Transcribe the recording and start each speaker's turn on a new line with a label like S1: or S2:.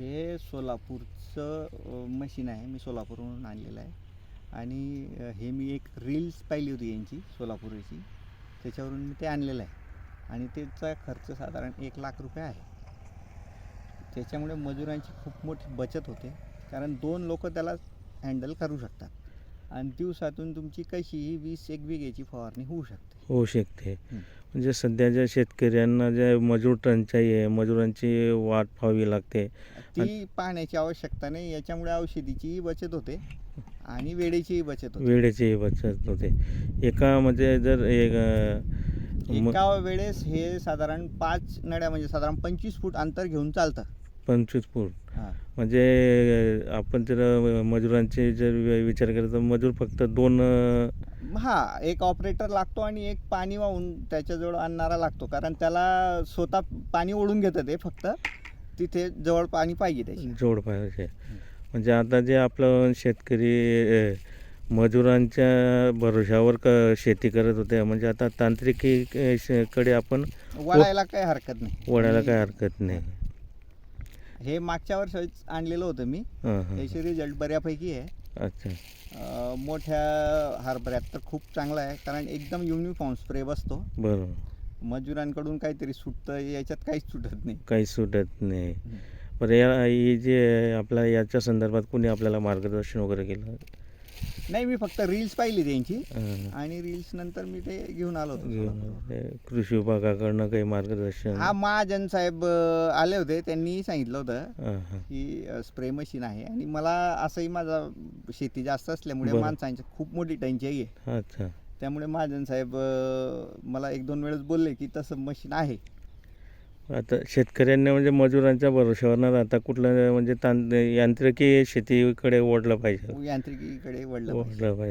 S1: हे सोलापूरचं मशीन आहे. मी सोलापूरवरून आणलेलं आहे. आणि हे मी एक रील्स पाहिली होती यांची सोलापूरची. त्याच्यावरून मी ते आणलेलं आहे. आणि त्याचा खर्च साधारण एक लाख रुपये आहे. त्याच्यामुळे मजुरांची खूप मोठी बचत होते. कारण दोन लोक त्याला हँडल करू शकतात. आणि दिवसातून तुमची कशीही वीस एक बिघेची फवारणी होऊ शकते.
S2: होऊ शकते. म्हणजे सध्याच्या शेतकऱ्यांना जे मजूर टंचाई आहे मजुरांची वाट पाहावी लागते.
S1: ती पाहण्याची आवश्यकता नाही याच्यामुळे औषधीचीही बचत होते आणि वेळेचीही बचत होते.
S2: वेळेची बचत होते. एका म्हणजे जर एक
S1: एका वेळेस हे साधारण पाच नड्या म्हणजे साधारण पंचवीस फूट अंतर घेऊन चालतं.
S2: पंचवीस फूट.
S1: हा.
S2: म्हणजे आपण जर मजुरांचे जर वि- विचार केला तर मजूर फक्त दोन अं,
S1: हा एक ऑपरेटर लागतो आणि एक पाणी वाहून त्याच्याजवळ आणणारा लागतो. कारण त्याला स्वतः पाणी ओढून घेतं ते फक्त. तिथे जवळ पाणी पाहिजे त्याची.
S2: जोड पाहिजे. म्हणजे आता जे आपलं शेतकरी अं, मजुरांच्या भरोशावर क शेती करत होते. म्हणजे आता तांत्रिकीकडे आपण
S1: वळायला काही हरकत नाही.
S2: वळायला काय हरकत नाही.
S1: हे मागच्या वर्षीच आणलेलं होतं मी.
S2: हां हां
S1: त्याचे रिझल्ट बऱ्यापैकी आहे.
S2: अच्छा.
S1: अं, मोठ्या हरभऱ्यात तर खूप चांगला आहे कारण एकदम युनिफॉर्म स्प्रे बसतो.
S2: बरोबर.
S1: मजुरांकडून काहीतरी सुटतं याच्यात काहीच सुटत नाही.
S2: काही सुटत नाही. बरं या ही जे आपल्या याच्या संदर्भात कोणी आपल्याला मार्गदर्शन वगैरे केलं?
S1: नाही मी फक्त रील्स पाहिली त्यांची.
S2: हां.
S1: आणि रील्स नंतर मी ते घेऊन आलो होतो.
S2: ते कृषी विभागाकडनं काही मार्गदर्शन?
S1: हा महाजन साहेब अं, आले होते. त्यांनी सांगितलं होतं
S2: हां हां.
S1: की स्प्रे मशीन आहे. आणि मला असंही माझा शेती जास्त असल्यामुळे
S2: बरं.
S1: माणसांची खूप मोठी टंचाई आहे.
S2: अच्छा.
S1: त्यामुळे महाजन साहेब अं, मला एक दोन वेळेस बोलले की तसं मशीन आहे.
S2: आता शेतकऱ्यांनी म्हणजे मजुरांच्या भरोश्यावर न राहता कुठलं म्हणजे तां यांत्रिकी शेतीकडे ओढलं पाहिजे
S1: यांत्रिकीकडे वळलं.
S2: ओढलं पाहिजे